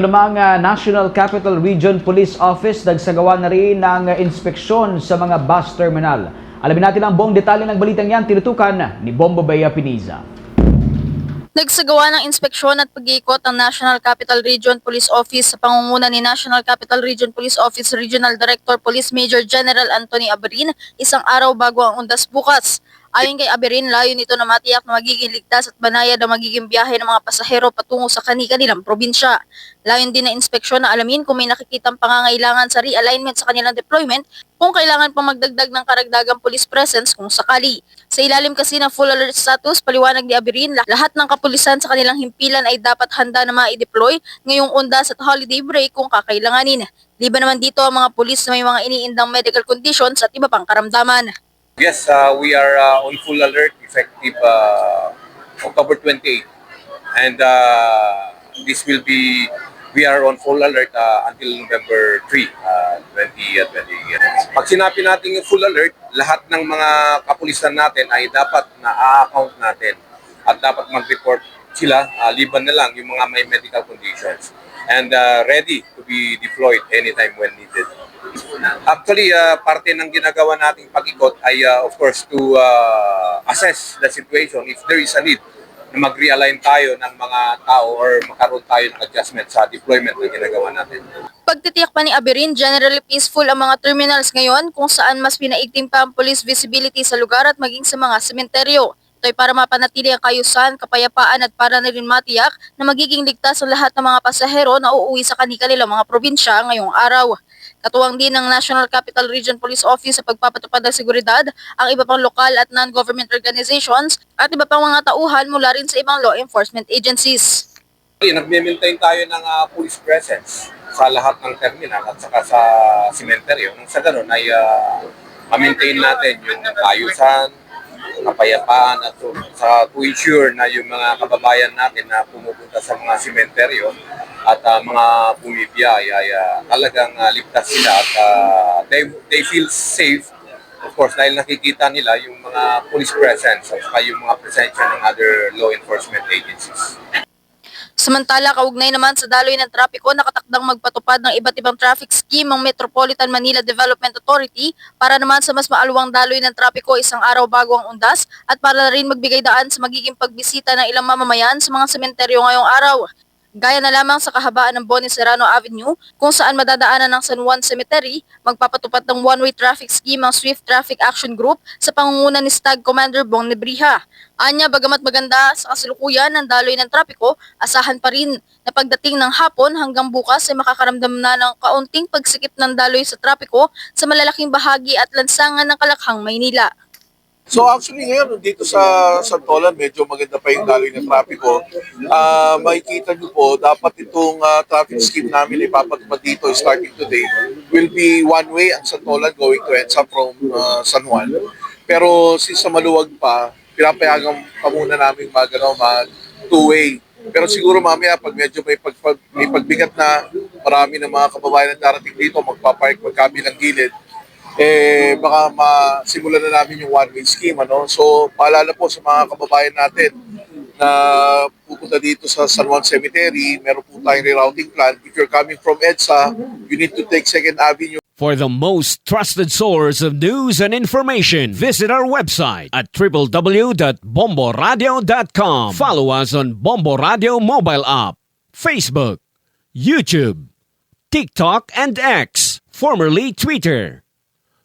Namang ah, National Capital Region Police Office nagsagawa na rin ng inspeksyon sa mga bus terminal. Alamin natin ang buong detalye ng balitang yan, tinutukan ni Bombo Bea Piniza. Nagsagawa ng inspeksyon at pag-iikot ang National Capital Region Police Office sa pangunguna ni National Capital Region Police Office Regional Director Police Major General Anthony Aberin isang araw bago ang undas bukas. Ayon kay Aberin, layo nito na matiyak na magiging ligtas at banayad ang magiging biyahe ng mga pasahero patungo sa kani-kanilang probinsya. Layon din na inspeksyon na alamin kung may nakikitang pangangailangan sa realignment sa kanilang deployment kung kailangan pang magdagdag ng karagdagang police presence kung sakali. Sa ilalim kasi ng full alert status, paliwanag ni Abirin, lahat ng kapulisan sa kanilang himpilan ay dapat handa na ma-deploy ngayong undas at holiday break kung kakailanganin. Liba naman dito ang mga pulis na may mga iniindang medical conditions at iba pang karamdaman. Yes, uh, we are uh, on full alert effective uh, October 28. And uh, this will be, we are on full alert uh, until November 3, uh, 2020. Pag sinabi natin yung full alert, lahat ng mga kapulisan natin ay dapat na-account natin at dapat mag-report sila, uh, liban na lang yung mga may medical conditions and uh, ready to be deployed anytime when needed. Actually, uh, parte ng ginagawa nating pag-ikot ay uh, of course to uh, assess the situation if there is a need na mag-realign tayo ng mga tao or magkaroon tayo ng adjustment sa deployment na ginagawa natin. Pagtitiyak pa ni Aberin, generally peaceful ang mga terminals ngayon kung saan mas pinaigting pa ang police visibility sa lugar at maging sa mga sementeryo. Ito ay para mapanatili ang kayusan, kapayapaan at para na rin matiyak na magiging ligtas ang lahat ng mga pasahero na uuwi sa kanilang mga probinsya ngayong araw. Katuwang din ng National Capital Region Police Office sa pagpapatupad ng seguridad ang iba pang lokal at non-government organizations at iba pang mga tauhan mula rin sa ibang law enforcement agencies. Actually, nagme-maintain tayo ng uh, police presence sa lahat ng terminal at saka sa cementerio. Nang sa ganun ay uh, ma-maintain natin yung kayusan, kapayapaan at to, sa to ensure na yung mga kababayan natin na pumupunta sa mga sementeryo at uh, mga bumibiyay ay uh, talagang uh, ligtas sila at uh, they, they feel safe of course dahil nakikita nila yung mga police presence at saka yung mga presensya ng other law enforcement agencies. Samantala, kaugnay naman sa daloy ng trapiko, nakatakdang magpatupad ng iba't ibang traffic scheme ang Metropolitan Manila Development Authority para naman sa mas maaluwang daloy ng trapiko isang araw bago ang undas at para rin magbigay daan sa magiging pagbisita ng ilang mamamayan sa mga sementeryo ngayong araw. Gaya na lamang sa kahabaan ng Boni Serrano Avenue kung saan madadaanan ng San Juan Cemetery, magpapatupad ng one-way traffic scheme ang Swift Traffic Action Group sa pangunguna ni Stag Commander Bong Nebriha. Anya, bagamat maganda sa kasalukuyan ng daloy ng trapiko, asahan pa rin na pagdating ng hapon hanggang bukas ay makakaramdam na ng kaunting pagsikip ng daloy sa trapiko sa malalaking bahagi at lansangan ng Kalakhang, Maynila. So actually ngayon dito sa Santolan medyo maganda pa yung daloy ng trapiko. Ah, makikita niyo po dapat itong ah, traffic scheme namin ipapatupad dito starting today will be one way ang Santolan going to EDSA from ah, San Juan. Pero since sa maluwag pa, pinapayagan pa muna namin mag, ano, mag two-way. Pero siguro mamaya pag medyo may, pag- may pagbigat na marami ng mga kababayan na darating dito magpapark magkabilang gilid, eh baka masimulan na namin yung one-way scheme. Ano? So paalala po sa mga kababayan natin na pupunta dito sa San Juan Cemetery, meron po tayong rerouting plan. If you're coming from EDSA, you need to take 2nd Avenue For the most trusted source of news and information, visit our website at www.bomboradio.com. Follow us on Bombo Radio mobile app, Facebook, YouTube, TikTok, and X, formerly Twitter.